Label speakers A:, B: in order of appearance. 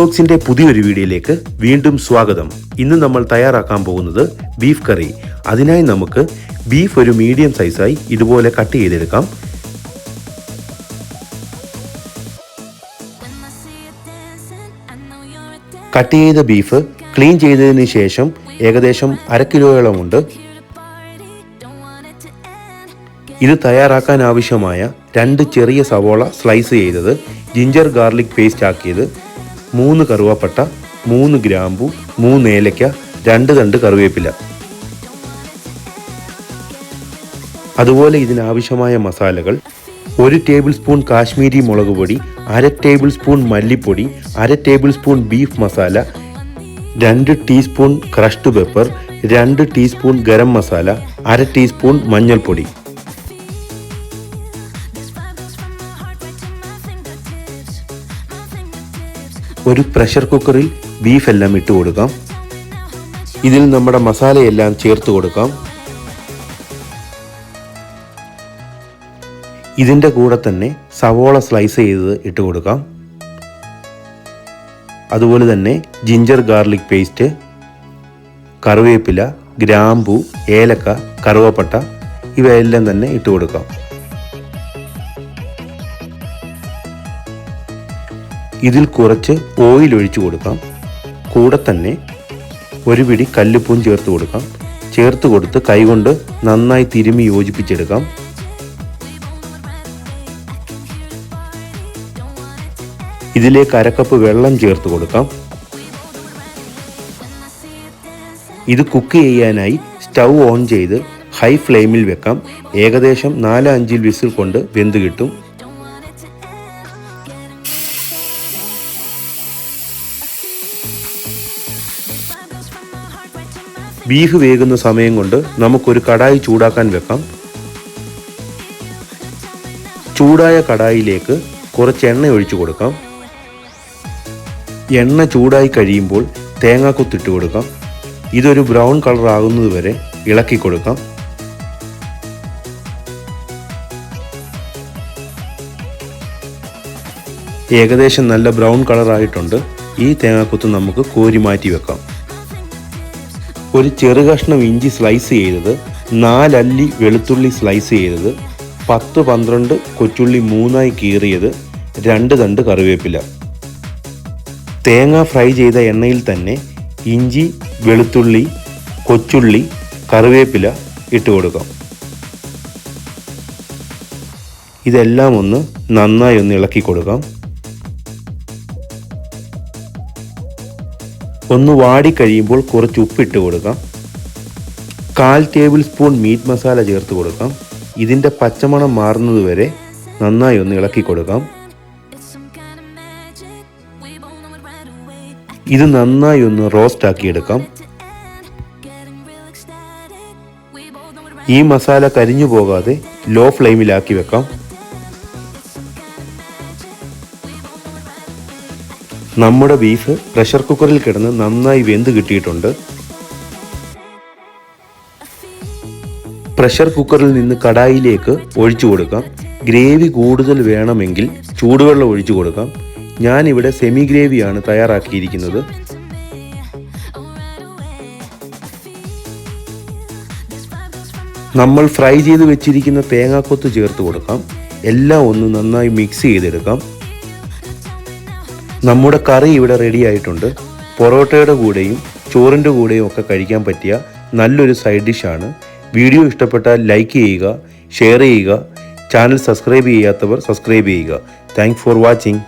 A: വ്ളോഗ്സിന്റെ പുതിയൊരു വീഡിയോയിലേക്ക് വീണ്ടും സ്വാഗതം. ഇന്ന് നമ്മൾ തയ്യാറാക്കാൻ പോകുന്നത് ബീഫ് കറി. അതിനായി നമുക്ക് ബീഫ് ഒരു മീഡിയം സൈസായി ഇതുപോലെ കട്ട് ചെയ്തെടുക്കാം. കട്ട് ചെയ്ത ബീഫ് ക്ലീൻ ചെയ്തതിന് ശേഷം ഏകദേശം അര കിലോയോളമുണ്ട് ഇത് തയ്യാറാക്കാൻ ആവശ്യമായ രണ്ട് ചെറിയ സവോള സ്ലൈസ് ചെയ്തത് ജിഞ്ചർ ഗാർലിക് പേസ്റ്റ് ആക്കിയത് മൂന്ന് കറുവാപ്പട്ട മൂന്ന് ഗ്രാമ്പു മൂന്ന് ഏലയ്ക്ക രണ്ട് തണ്ട് കറിവേപ്പില. അതുപോലെ ഇതിനാവശ്യമായ മസാലകൾ ഒരു ടേബിൾ സ്പൂൺ കാശ്മീരി മുളക് പൊടി അര ടേബിൾ സ്പൂൺ മല്ലിപ്പൊടി അര ടേബിൾ സ്പൂൺ ബീഫ് മസാല രണ്ട് ടീസ്പൂൺ ക്രഷ്ഡ് പെപ്പർ രണ്ട് ടീസ്പൂൺ ഗരം മസാല അര ടീസ്പൂൺ മഞ്ഞൾപ്പൊടി. ഒരു പ്രഷർ കുക്കറിൽ ബീഫ് എല്ലാം ഇട്ട് കൊടുക്കാം. ഇതിൽ നമ്മുടെ മസാലയെല്ലാം ചേർത്ത് കൊടുക്കാം. ഇതിന്റെ കൂടെ തന്നെ സവോള സ്ലൈസ് ചെയ്തത് ഇട്ട് കൊടുക്കാം. അതുപോലെ തന്നെ ജിഞ്ചർ ഗാർലിക് പേസ്റ്റ് കറിവേപ്പില ഗ്രാമ്പു ഏലക്ക കറുവപ്പട്ട ഇവയെല്ലാം തന്നെ ഇട്ട് കൊടുക്കാം. ഇതിൽ കുറച്ച് ഓയിൽ ഒഴിച്ചു കൊടുക്കാം. കൂടെ തന്നെ ഒരു പിടി കല്ലുപ്പൂം ചേർത്ത് കൊടുക്കാം. ചേർത്ത് കൊടുത്ത് കൈകൊണ്ട് നന്നായി തിരുമി യോജിപ്പിച്ചെടുക്കാം. ഇതിലേക്ക് അരക്കപ്പ് വെള്ളം ചേർത്ത് കൊടുക്കാം. ഇത് കുക്ക് ചെയ്യാനായി സ്റ്റൗ ഓൺ ചെയ്ത് ഹൈ ഫ്ലെയിമിൽ വെക്കാം. ഏകദേശം നാല് അഞ്ചിൽ വിസിൽ കൊണ്ട് വെന്ത് കിട്ടും. ബീഫ് വേകുന്ന സമയം കൊണ്ട് നമുക്കൊരു കടായി ചൂടാക്കാൻ വെക്കാം. ചൂടായ കടായിലേക്ക് കുറച്ച് എണ്ണ ഒഴിച്ചു കൊടുക്കാം. എണ്ണ ചൂടായി കഴിയുമ്പോൾ തേങ്ങാക്കൊത്തിട്ട് കൊടുക്കാം. ഇതൊരു ബ്രൗൺ കളർ ആകുന്നത് വരെ ഇളക്കി കൊടുക്കാം. ഏകദേശം നല്ല ബ്രൗൺ കളർ ആയിട്ടുണ്ട്. ഈ തേങ്ങാക്കൊത്ത് നമുക്ക് കോരി മാറ്റി വെക്കാം. ഒരു ചെറു കഷ്ണം ഇഞ്ചി സ്ലൈസ് ചെയ്തത് നാലല്ലി വെളുത്തുള്ളി സ്ലൈസ് ചെയ്തത് പത്ത് പന്ത്രണ്ട് കൊച്ചുള്ളി മൂന്നായി കീറിയത് രണ്ട് തണ്ട് കറിവേപ്പില. തേങ്ങ ഫ്രൈ ചെയ്ത എണ്ണയിൽ തന്നെ ഇഞ്ചി വെളുത്തുള്ളി കൊച്ചുള്ളി കറിവേപ്പില ഇട്ട് കൊടുക്കാം. ഇതെല്ലാം ഒന്ന് നന്നായി ഒന്ന് ഇളക്കി കൊടുക്കാം. ഒന്ന് വാടി കഴിയുമ്പോൾ കുറച്ച് ഉപ്പിട്ട് കൊടുക്കാം. കാൽ ടേബിൾ സ്പൂൺ മീറ്റ് മസാല ചേർത്ത് കൊടുക്കാം. ഇതിന്റെ പച്ചമണം മാറുന്നതുവരെ നന്നായി ഒന്ന് ഇളക്കി കൊടുക്കാം. ഇത് നന്നായി ഒന്ന് റോസ്റ്റ് ആക്കി എടുക്കാം. ഈ മസാല കരിഞ്ഞു പോകാതെ ലോ ഫ്ലെയിമിലാക്കി വെക്കാം. നമ്മുടെ ബീഫ് പ്രഷർ കുക്കറിൽ കിടന്ന് നന്നായി വെന്ത് കിട്ടിയിട്ടുണ്ട്. പ്രഷർ കുക്കറിൽ നിന്ന് കടായിലേക്ക് ഒഴിച്ചു കൊടുക്കാം. ഗ്രേവി കൂടുതൽ വേണമെങ്കിൽ ചൂടുവെള്ളം ഒഴിച്ചു കൊടുക്കാം. ഞാനിവിടെ സെമി ഗ്രേവിയാണ് തയ്യാറാക്കിയിരിക്കുന്നത്. നമ്മൾ ഫ്രൈ ചെയ്ത് വെച്ചിരിക്കുന്ന തേങ്ങാക്കൊത്ത് ചേർത്ത് കൊടുക്കാം. എല്ലാം ഒന്ന് നന്നായി മിക്സ് ചെയ്തെടുക്കാം. നമ്മുടെ കറി ഇവിടെ റെഡി ആയിട്ടുണ്ട്. പൊറോട്ടയുടെ കൂടെയും ചോറിന്റെ കൂടെയും ഒക്കെ കഴിക്കാൻ പറ്റിയ നല്ലൊരു സൈഡ് ഡിഷാണ് വീഡിയോ ഇഷ്ടപ്പെട്ടാൽ ലൈക്ക് ചെയ്യുക ഷെയർ ചെയ്യുക ചാനൽ സബ്സ്ക്രൈബ് ചെയ്യാത്തവർ സബ്സ്ക്രൈബ് ചെയ്യുക. Thanks for watching